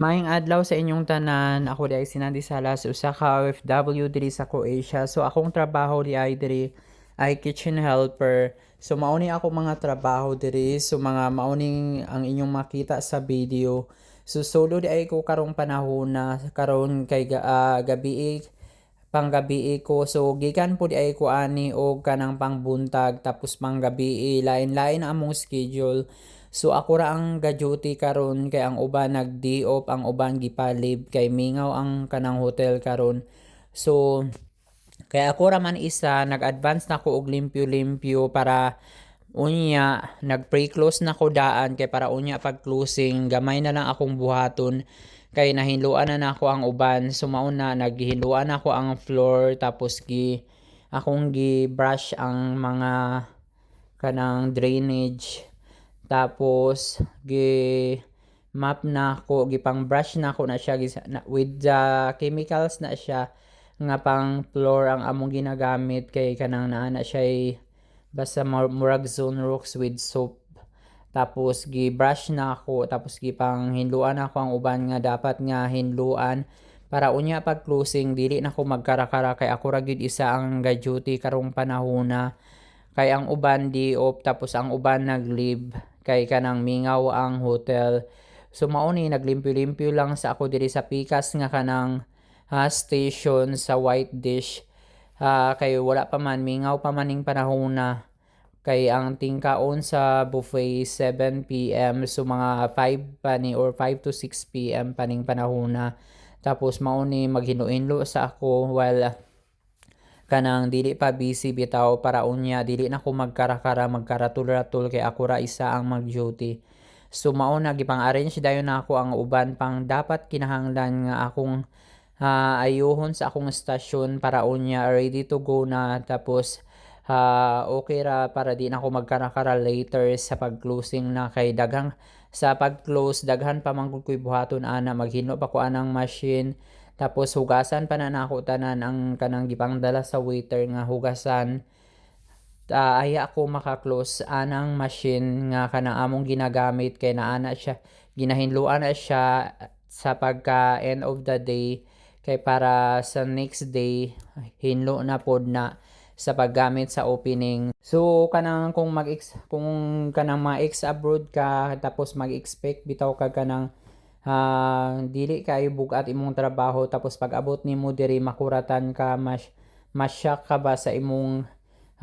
Maayong adlaw sa inyong tanan. Ako di ay sinandi salas usa ka OFW diri sa Croatia. So akong trabaho di ay diri ay kitchen helper. So mauni ako mga trabaho diri. So mga mauning ang inyong makita sa video. So solo di ay ko karong panahon na karon kay ah, gabi panggabi ko. So gikan po di ay ko ani og kanang pangbuntag tapos panggabi lain-lain among schedule. So ako ra ang ga-duty karon kay ang uban nag-day off, ang uban gipalib kay mingaw ang kanang hotel karon. So kay ako ra man isa nag-advance na ko og limpyo-limpyo para unya nag-pre-close na ko daan kay para unya pag closing gamay na lang akong buhaton kay nahinluan na nako ang uban so mauna naghihinluan ako ang floor tapos gi akong gi brush ang mga kanang drainage tapos gi map na ako gipang brush na ako na siya with the chemicals na siya nga pang floor ang among ginagamit kay kanang naa na siya basta mur- murag zone rocks with soap. Tapos gi brush na ako tapos gi pang hinluan ako ang uban nga dapat nga hinluan. Para unya pag closing dili na ko magkarakara kay ako ra gyud isa ang ga duty karong panahona kay ang uban di off tapos ang uban nag-leave kay kanang mingaw ang hotel. So mao ni naglimpyo-limpyo lang sa ako diri sa pikas nga kanang ah, station sa white dish. Ah, kay wala pa man mingaw pa maning panahon na. Kay ang tingkaon sa buffet 7 PM so mga 5 pa ni or 5 to 6 PM paning panahon na. Tapos mao ni maghinuinlo sa ako while kanang dili pa busy bitaw para unya dili na ko magkara-kara magkaratul-ratul kay ako ra isa ang mag-duty. So mao na gipang-arrange dayon na ako ang uban pang dapat kinahanglan nga akong ah, ayuhon sa akong stasyon para unya ready to go na. Tapos ah, okay ra para di na ako magkara-kara later sa pag-closing na kay daghang sa pag-close daghan pa man buhaton ana maghino pa ko anang machine tapos hugasan pa na nako tanan ang kanang gipangdala sa waiter nga hugasan uh, aya ako maka-close anang machine nga kanang among ginagamit kay naana siya ginahinluan na siya sa pagka end of the day kay para sa next day hinlo na pod na sa paggamit sa opening. So kanang kung mag kung kanang ma-ex abroad ka tapos mag-expect bitaw ka kanang uh, dili kayo bugat imong trabaho tapos pag abot nimo diri makuratan ka mas masyak ka ba sa imong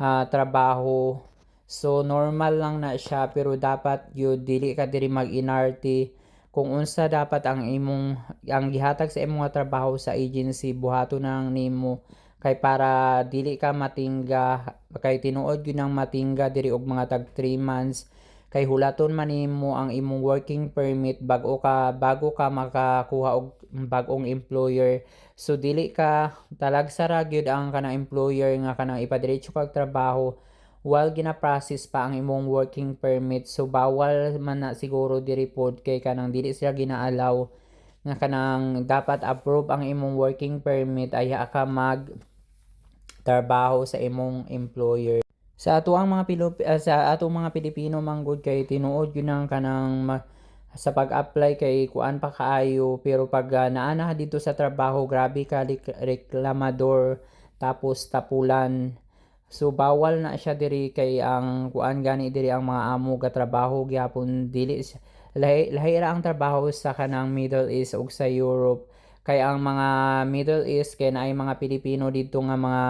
uh, trabaho? So normal lang na siya pero dapat yun dili ka diri mag inarti kung unsa dapat ang imong ang gihatag sa imong trabaho sa agency buhaton nang nimo. Kay para dili ka matingga kay tinuod gyud ang matingga diri og mga tag 3 months kay hulaton man nimo ang imong working permit bago ka bago ka makakuha og bag-ong employer. So dili ka talagsara gyud ang kanang employer nga kanang ipadiretso kag trabaho. While gina-process pa ang imong working permit so bawal man na siguro diri pod kay kanang dili sila ginaalaw nga kanang dapat approve ang imong working permit ay ka mag trabaho sa imong employer sa ato ang mga Pilip uh, sa atong mga Pilipino manggod kay tinuod yun ang kanang ma- sa pag-apply kay kuan pa kaayo pero pag uh, naana dito sa trabaho grabe ka reklamador tapos tapulan. So bawal na siya diri kay ang kuan gani diri ang mga amo ga trabaho gyapon dili lahi, lahi ra ang trabaho sa kanang Middle East ug sa Europe. Kay ang mga Middle East kay naay mga Pilipino dito nga mga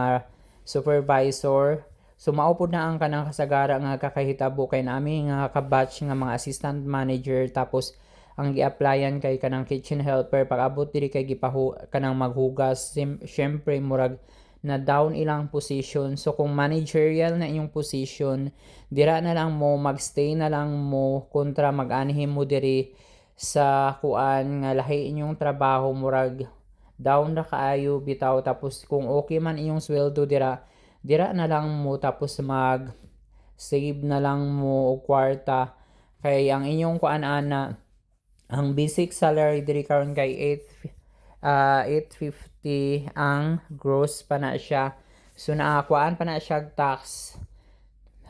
supervisor So maupod na ang kanang kasagara nga kakahitabo kay nami nga kabatch nga mga assistant manager. Tapos ang gi-applyan kay kanang kitchen helper. Pag abot diri kay gipahu kanang maghugas. Syempre murag na down ilang position. So kung managerial na inyong position dira na lang mo magstay na lang mo kontra mag-anhim mo diri sa kuan nga lahi inyong trabaho. Murag down na kaayo bitaw. Tapos kung okay man inyong sweldo dira dira na lang mo tapos mag save na lang mo og kwarta. Kay ang inyong kuan ana ang basic salary diri karon kay 8 uh, 850 ang gross pa na siya. So naakuan pa na siya tax.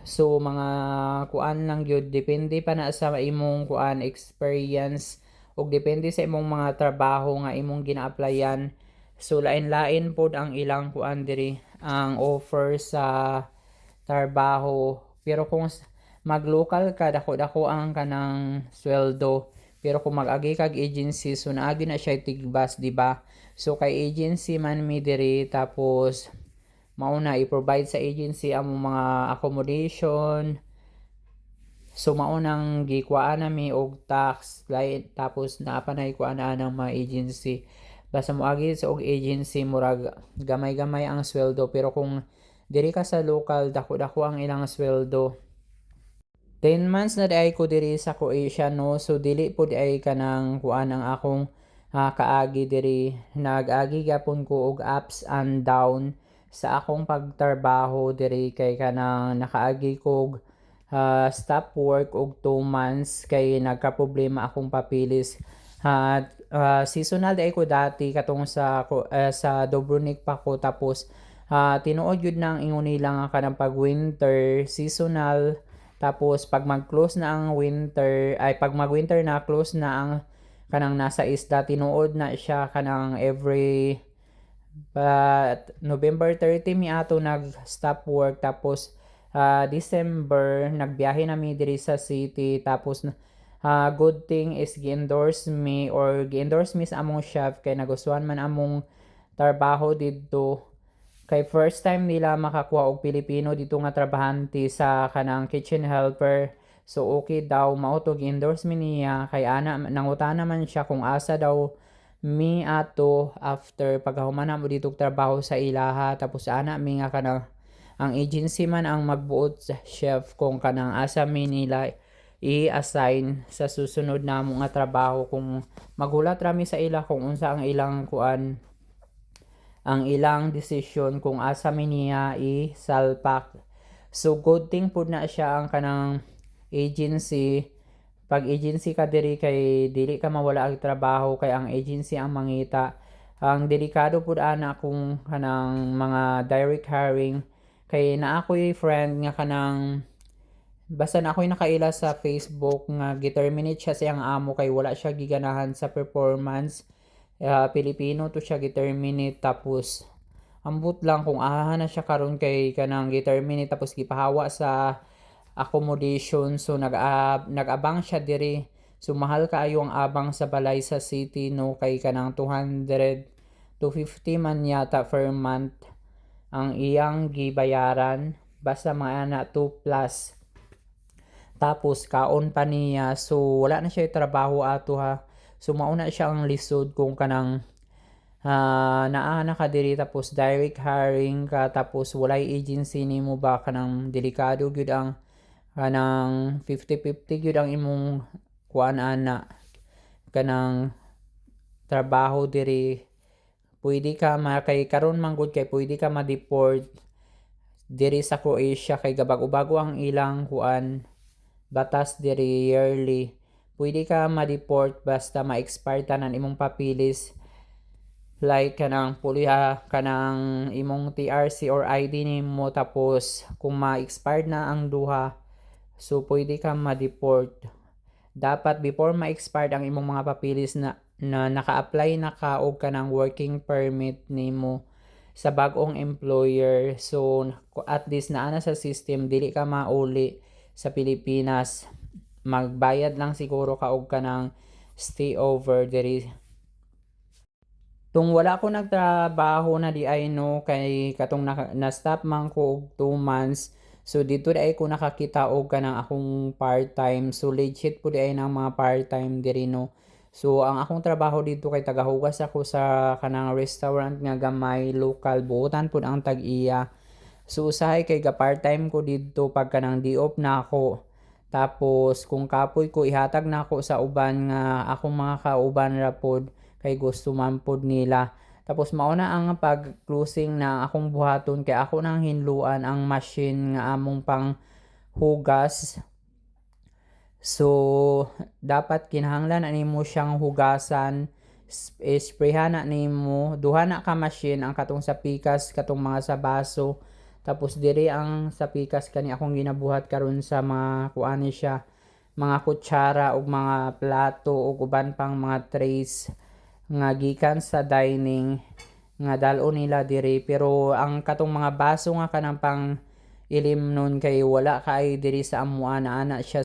So mga kuan lang gyud depende pa na sa imong kuan experience ug depende sa imong mga trabaho nga imong gina-applyan. So lain-lain pod ang ilang kuan diri ang offer sa trabaho. Pero kung mag-local ka dako-dako ang kanang sweldo. Pero kung mag-agi kag agency so naagi na siya tigbas di ba? So kay agency man mi diri tapos mauna i-provide sa agency ang mga accommodation. So maunang gikuan nami og tax lain tapos naa pa na ikuan na ng mga agency. Basta mo agi sa og agency murag gamay-gamay ang sweldo pero kung diri ka sa local dako-dako ang ilang sweldo. 10 months na ay ko diri sa Croatia no? So dili po di ay kanang kuan ang akong ah, kaagi diri. Nag-agi gyapon ko og ups and down sa akong pagtrabaho diri. Kay kanang nakaagi ko og ah, stop work og 2 months kay nagka-problema akong papilis at ah, seasonal di ay ko dati katong sa eh, sa Dubrovnik pa ko tapos ah, tinuod yun nang ingon nila nga kanang pag winter seasonal tapos pag mag-close na ang winter ay pag mag-winter na close na ang kanang nasa isda tinuod na siya kanang every But November 30 mi ato nag-stop work tapos ah, December nagbiyahe na mi diri sa city tapos ah, good thing is gi-endorse me or gi-endorse mi sa among chef kay nagustuhan man among trabaho didto. Kay first time nila makakuha og Pilipino dito nga trabahante sa kanang kitchen helper. So okay daw mao to gi-endorse niya. Kay ana nangutana man siya kung asa daw mi ato after pagkahuman na mo dito trabaho sa ilaha. Tapos ana mi nga kanang ang agency man ang magbuot sa chef kung kanang asa mi nila i-assign sa susunod na nga trabaho kung magulat rami sa ila kung unsa ang ilang kuan ang ilang desisyon kung asa mi niya i-salpak so good thing pud na siya ang kanang agency. Pag agency ka diri kay dili ka mawala ang trabaho kay ang agency ang mangita. Ang delikado pud ana kung kanang mga direct hiring kay na ako'y friend nga kanang basta na ako'y nakaila sa Facebook nga giterminate siya siyang amo kay wala siya giganahan sa performance. Ah, Pilipino to siya giterminate tapos ambot lang kung aha na siya karon kay kanang giterminate tapos gipahawa sa accommodation. So nag nag-abang siya diri. So kaayo ang abang sa balay sa city no kay kanang 200 to 50 man yata per month ang iyang gibayaran. Basta mga ana 2 plus tapos kaon pa niya. So wala na siya trabaho ato ha. So mauna siya ang lisod kung kanang ah naa na ka diri. Tapos direct hiring ka. Tapos walay agency nimo ba kanang delikado gyud ang kanang 50-50 gyud ang imong kuan ana kanang trabaho diri. Pwede ka ma kay karon man gud kay pwede ka ma-deport diri sa Croatia. Kay gabag-ubago ang ilang kuan batas diri yearly. Pwede ka ma-deport basta ma-expire tanan imong papilis. Like kanang puliha kanang imong TRC or ID nimo tapos kung ma-expired na ang duha so pwede ka ma-deport. Dapat before ma-expired ang imong mga papilis na, na naka-apply na ka og kanang working permit nimo sa bag-ong employer. So at least naa na sa system dili ka mauli sa Pilipinas magbayad lang siguro ka og kanang stay over diri. Tung wala ko nagtrabaho na di ay no kay katong na, na stop man ko og 2 months so dito di ay ko nakakita og kanang akong part-time so legit po di ay ng mga part-time diri no. So ang akong trabaho dito kay tagahugas ako sa kanang restaurant nga gamay local buotan pud ang tag-iya so usahay kay ga part-time ko dito pag kanang di-off na ako tapos kung kapoy ko ihatag na ako sa uban nga akong mga kauban ra pod kay gusto man pod nila. Tapos mauna ang pag closing na akong buhaton kay ako nang hinluan ang machine nga among pang hugas. So dapat kinahanglan ani mo siyang hugasan s- sprayhan na nimo duha na ka machine ang katong sa pikas katong mga sa baso tapos diri ang sa pikas kani akong ginabuhat karon sa mga kuani siya mga kutsara ug mga plato ug uban pang mga trays nga gikan sa dining nga dal-o nila diri. Pero ang katong mga baso nga kanang pang ilim nun kay wala kay diri sa amuan ana siya